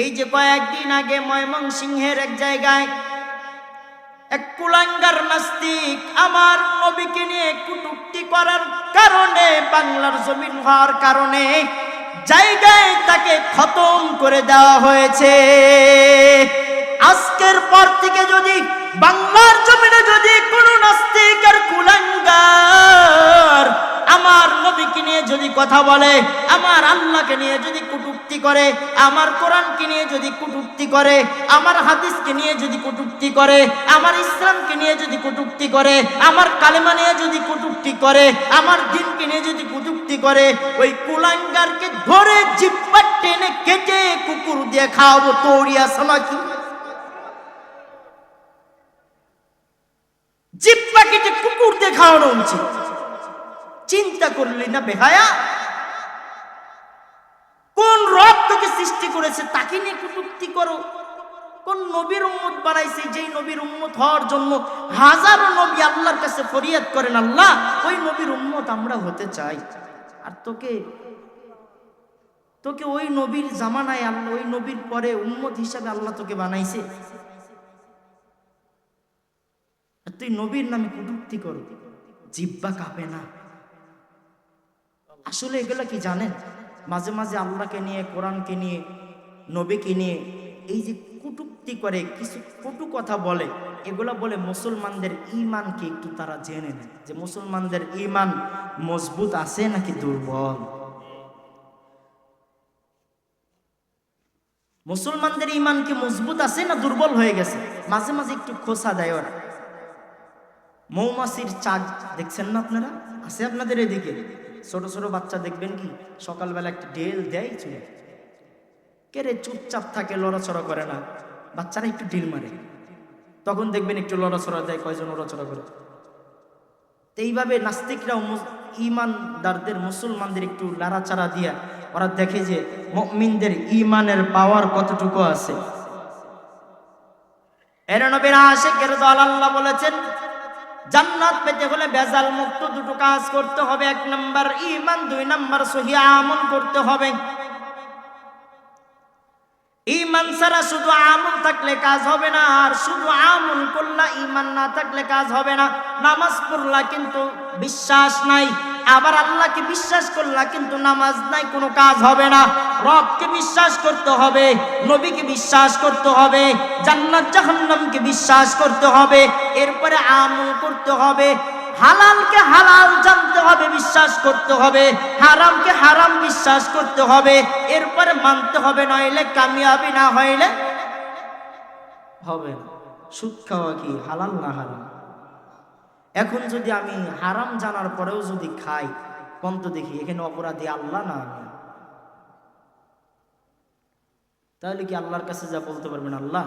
এই যে কয়েকদিন আগে ময়মনসিংহের এক জায়গায় এক কুলাঙ্গার নাস্তিক আমার নবীকে নিয়ে কুটুক্তি করার কারণে, বাংলার জমিন হওয়ার কারণে জায়গায় তাকে খতম করে দেওয়া হয়েছে। আজকের পর থেকে যদি বাংলার জমিনে যদি কোনো নাস্তিক আর কুলাঙ্গার আমার নবীকে নিয়ে যদি কথা বলে, আমার আল্লাহকে নিয়ে যদি কটূক্তি করে, আমার কোরআনকে নিয়ে যদি কটূক্তি করে, আমার হাদিসকে নিয়ে যদি কটূক্তি করে, আমার ইসলামকে নিয়ে যদি কটূক্তি করে, আমার কালেমা নিয়ে যদি কটূক্তি করে, আমার দিনকে নিয়ে যদি কটূক্তি করে, ওই কুলাঙ্গারকে ধরে জিপ্পা টেনে কেটে কুকুর দিয়ে খাওয়াবো তৌড়িয়া সামাকি জিপ্পা কেটে কুকুর দিয়ে খাওয়ানো উচিত। চিন্তা করলি না বেহায়া কোন রব তোকে সৃষ্টি করেছে, তাকে নিয়ে কটূক্তি করো। কোন নবীর উম্মত বানাইছে, যেই নবীর উম্মত হওয়ার জন্য হাজারো নবী আল্লাহর কাছে ফরিয়াদ করেন, আল্লাহ, ওই নবীর উম্মত আমরা হতে চাই। আর তোকে তোকে ওই নবীর জামানায় আল্লাহ, ওই নবীর পরে উম্মত হিসাবে আল্লাহ তোকে বানাইছে। তুই নবীর নামে কটূক্তি করো জিব্বা কাঁপে না। আসলে এগুলো কি জানেন? মাঝে মাঝে আল্লাহকে নিয়ে, কোরআনকে নিয়ে, নবীকে নিয়ে এই যে কুটুক্তি করে, কিছু কটু কথা বলে, এগুলো বলে মুসলমানদের ইমানকে একটু তারা জেনে নেয়। যে মুসলমানদের ইমান মজবুত আছে নাকি দুর্বল? মুসলমানদের ইমান কি মজবুত আছে না দুর্বল হয়ে গেছে? মাঝে মাঝে একটু খোসা দেয় ওরা। মৌমাছির চাক, দেখছেন না আপনারা? আছে আপনাদের এদিকে? ছোট ছোট বাচ্চা দেখবেন কি? সকালবেলা একটা ডেল দেয় চুলে। কেরে চুপচাপ থাকে, লড়াচড়া করে না? বাচ্চারা একটু ঢিল মারে। তখন দেখবেন একটু লড়াচড়া দেয়, কয়জন লড়াচড়া করে? এইভাবে নাস্তিকরা ইমানদারদের, মুসলমানদের একটু লাড়াচাড়া দিয়া ওরা দেখে যে মুমিনদের ইমানের পাওয়ার কতটুকু আছে। এর নবীর আশেকের দল আল্লাহ বলেছেন জান্নাত পেতে হলে বেজাল মুক্ত দুটো কাজ করতে হবে। এক নম্বর ইমান দুই নম্বর সহি আমল করতে হবে। ইমান ছাড়া শুধু আমল থাকলে কাজ হবে না, আর শুধু আমল করলা ইমান না থাকলে কাজ হবে না। নামাজ পড়লা কিন্তু বিশ্বাস নাই। আবার আল্লাহকে বিশ্বাস করলা, কিন্তু নামাজ নাই, কোনো কাজ হবে না। রবকে বিশ্বাস করতে হবে, নবীকে বিশ্বাস করতে হবে, জান্নাত, জাহান্নামকে বিশ্বাস করতে হবে, এরপরে আমল করতে হবে, হালালকে হালাল জানতে হবে, বিশ্বাস করতে হবে, হারামকে হারাম বিশ্বাস করতে হবে, এরপরে মানতে হবে, নইলে কামিয়াবি না হইলে হবে সুদ খাওয়া কি হালাল না হারাম? এখন যদি আমি হারাম জানার পরেও যদি খাই, কোন তো দেখি এখানে অপরাধী আল্লাহ না আমি? তাহলে কি আল্লাহর কাছে যা বলতে পারবেন আল্লাহ?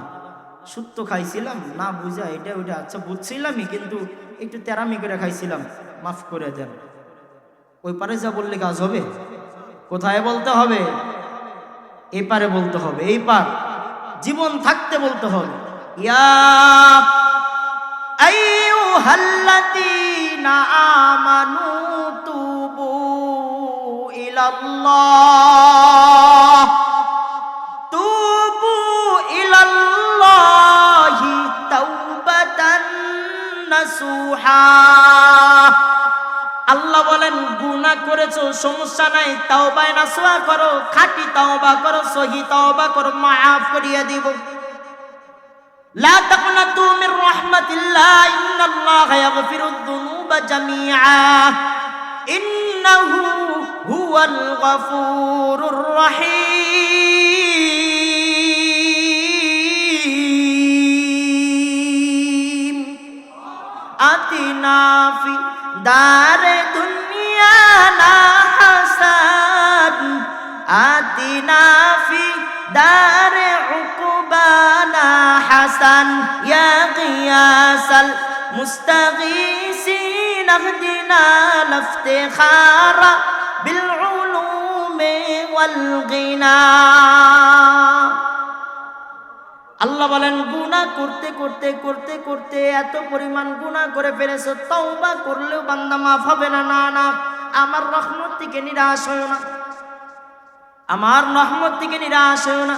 তো খাইছিলাম, না বুঝা, এটা, ওইটা আচ্ছা বুঝছিলামই, কিন্তু একটু তেরামি করে খাইছিলাম, মাফ করে দেন। ওই পারে যা বললে কাজ হবে। কোথায় বলতে হবে? এ পারে বলতে হবে, এই পার। জীবন থাকতে বলতে হবে। ইয়া আল্লাহ বলেন গুনা করেছ, সমস্যা নাই, তাওবায় নাসুহা করো, খাটি তাও বা করো, সহি তাও বা করো, মাফ করিয়া দিব। লা তাকনাতু মির রাহমাতিল্লাহ الله إن الله يغفر الذنوب جميعا إنه هو الغفور الرحيم آتنا في دار دنيانا حسن آتنا في دار عقبانا حسن يا غياس المستغيثين اهدنا الافتخار بالعلوم والغنى আল্লাহ বলেন গুনাহ করতে করতে করতে করতে এত পরিমাণ গুনাহ করে ফেলেছো তওবা করলেও বান্দা মাফ হবে না না না আমার রহমত থেকে নিরাশ হয়েও না আমার রহমত থেকে নিরাশ হয়েও না